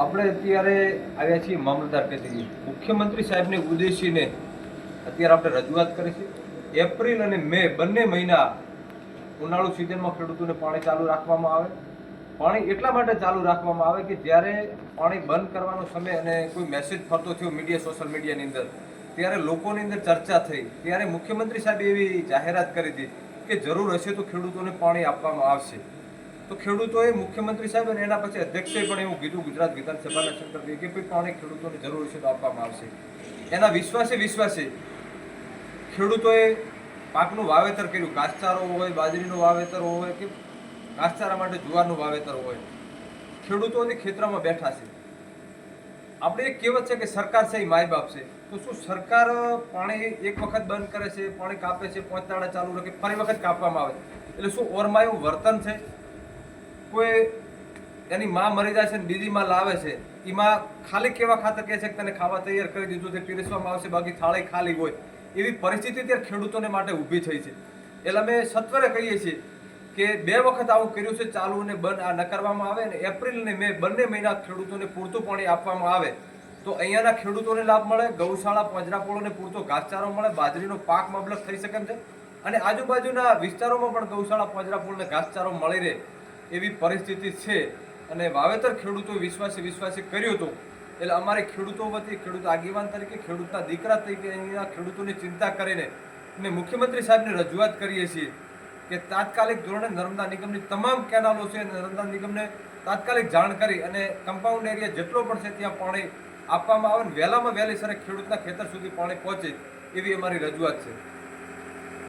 આપણે અત્યારે આવ્યા છીએ મામલતદાર કચેરી મુખ્યમંત્રી સાહેબને ઉદ્દેશીને અત્યારે આપણે રજૂઆત કરી છે. એપ્રિલ અને મે બંને મહિના ઉનાળુ સિઝનમાં ખેડૂતોને પાણી ચાલુ રાખવામાં આવે. પાણી એટલા માટે ચાલુ રાખવામાં આવે કે જ્યારે પાણી બંધ કરવાનો સમય અને કોઈ મેસેજ ફરતો થયો મીડિયા સોશિયલ મીડિયાની અંદર, ત્યારે લોકોની અંદર ચર્ચા થઈ. ત્યારે મુખ્યમંત્રી સાહેબે એવી જાહેરાત કરી હતી કે જરૂર હશે તો ખેડૂતોને પાણી આપવામાં આવશે. તો ખેડૂતોએ મુખ્યમંત્રી સાહેબ અને એના પછી અધ્યક્ષે પણ એવું કીધું, ગુજરાત વિધાનસભાના સંદર્ભે કે ભાઈ પાણી ખેડૂતોને જરૂર છે તો આપવામાં આવશે. એના વિશ્વાસે વિશ્વાસે ખેડૂતોએ પાકનું વાવેતર કર્યું. ઘાસચારો હોય, બાજરીનું વાવેતર હોય કે ઘાસચારા માટે જુવારનું વાવેતર હોય, ખેડૂતોની ખેતરમાં બેઠા છે. આપણે એક કહેવત છે કે સરકાર છે એ માય બાપ છે. તો શું સરકાર પાણી એક વખત બંધ કરે છે, પાણી કાપે છે પાંચ ચાલુ રાખે, ફરી વખત કાપવામાં આવે? એટલે શું ઓરમાયું વર્તન છે? કોઈ એની માં મરી જાય છે ને બીજી માં લાવે છે એમાં ખાલી કેવા ખાતર કહે છે કે તને ખાવા તૈયાર કરી દીધું છે, પીરસવામાં આવશે, બાકી થાળી ખાલી હોય. એવી પરિસ્થિતિ ત્યારે ખેડૂતોને માટે ઊભી થઈ છે. એટલે અમે સત્વરે કહીએ છીએ કે બે વખત આવું કર્યું છે, ચાલુ અને બંધ આ ન કરવામાં આવે ને એપ્રિલ અને મે બંને મહિના ખેડૂતોને પૂરતું પાણી આપવામાં આવે, તો અહીંયાના ખેડૂતોને લાભ મળે, ગૌશાળા, પંજરાપોળોને પૂરતો ઘાસચારો મળે, બાજરીનો પાક મબલક થઈ શકે છે. અને આજુબાજુના વિસ્તારોમાં પણ ગૌશાળા, પંજરાપોળને ઘાસચારો મળી રહે. એવી પરિસ્થિતિ છે અને વાવેતર ખેડૂતો વિશ્વાસે વિશ્વાસે કર્યું હતું. એટલે અમારે ખેડૂતો વતી ખેડૂત આગેવાન તરીકે, ખેડૂતના દીકરા તરીકે અહીંના ખેડૂતોની ચિંતા કરીને અને મુખ્યમંત્રી સાહેબને રજૂઆત કરીએ છીએ કે તાત્કાલિક ધોરણે નર્મદા નિગમની તમામ કેનાલો છે નર્મદા નિગમને તાત્કાલિક જાણ કરી અને કમ્પાઉન્ડ એરિયા જેટલો પણ છે ત્યાં પાણી આપવામાં આવે ને વહેલામાં વહેલી સરે ખેડૂતના ખેતર સુધી પાણી પહોંચે એવી અમારી રજૂઆત છે.